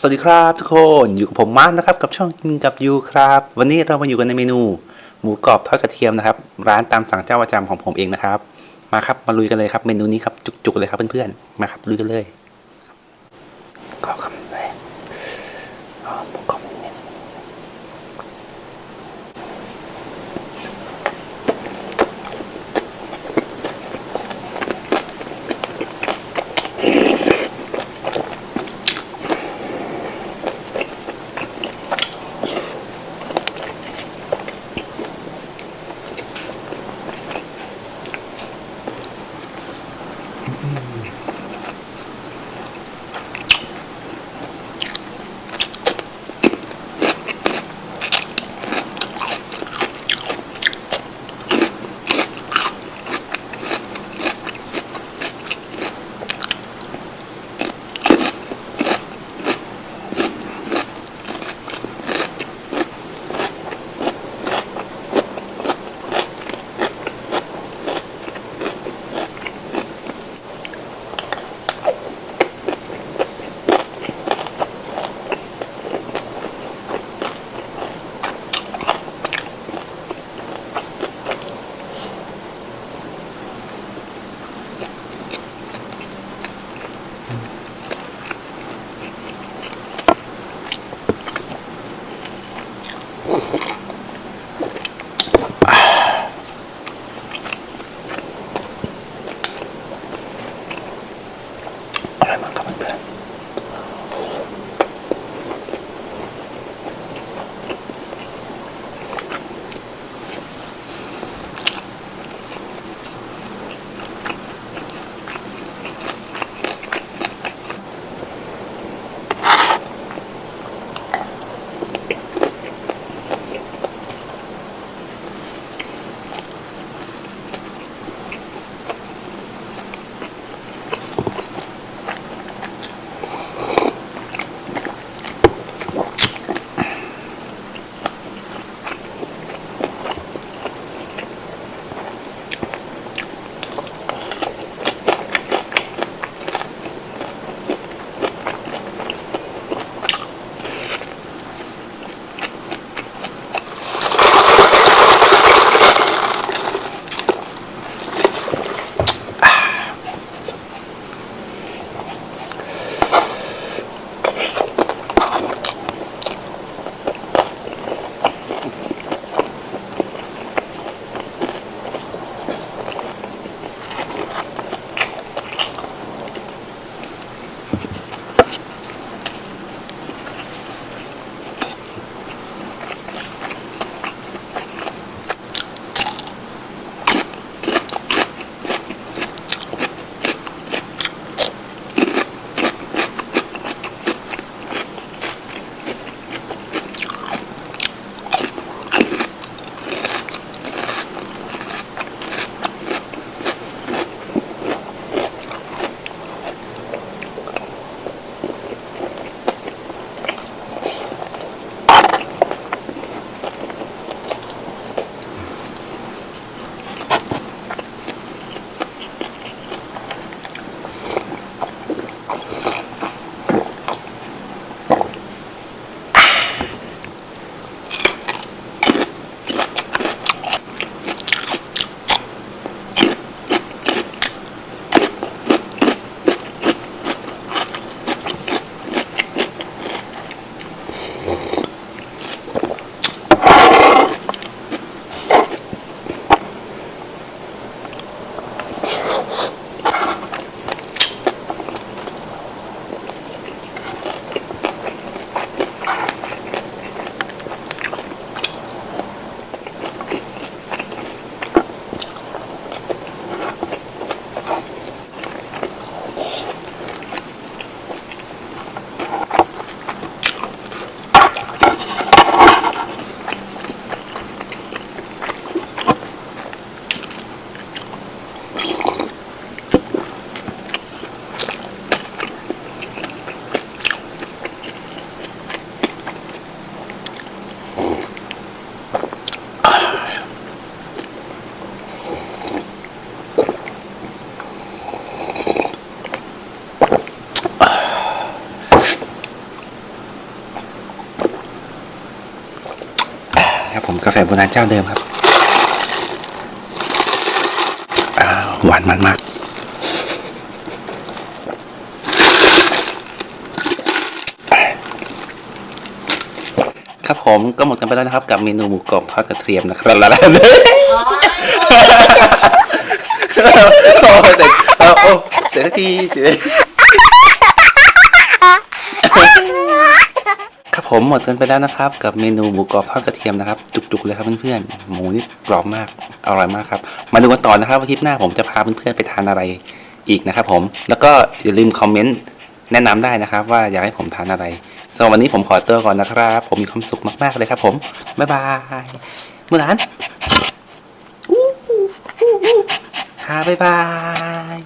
สวัสดีครับทุกคนอยู่กับผมมาร์นะครับกับช่องกินกับยูครับ วันนี้เรามาอยู่กันในเมนู หมูกรอบทอดกระเทียมนะครับ ร้านตามสั่งเจ้าประจำของผมเองนะครับ มาครับมาลุยกันเลยครับ เมนูนี้ครับจุกๆเลยครับเพื่อนๆมาครับลุยกันเลยขอคำ ครับผมกาแฟโบราณเจ้าเดิมครับอ้าวหวานมันมากครับผมก็หมดกันไปแล้วนะครับ กับเมนูหมูกรอบทอดกระเทียมนะครับแล้วโอ้เสร็จเอาโอ้เสร็จทีเสร็จครับ ผมหมดกันไปแล้วนะครับ กับเมนูหมูกรอบทอดกระเทียมนะครับ จุกๆเลยครับเพื่อนๆหมูนี่กรอบมากอร่อยมากครับ มาดูกันต่อนะครับว่าคลิปหน้าผมจะพาเพื่อนๆไปทานอะไรอีกนะครับ ผมแล้วก็อย่าลืมคอมเมนต์แนะนำได้นะครับ ว่าอยากให้ผมทานอะไรสำหรับวันนี้ผมขอตัวก่อนนะครับ ผมมีความสุขมากๆเลยครับผมบ๊ายบายมูหลานค่ะบ๊ายบาย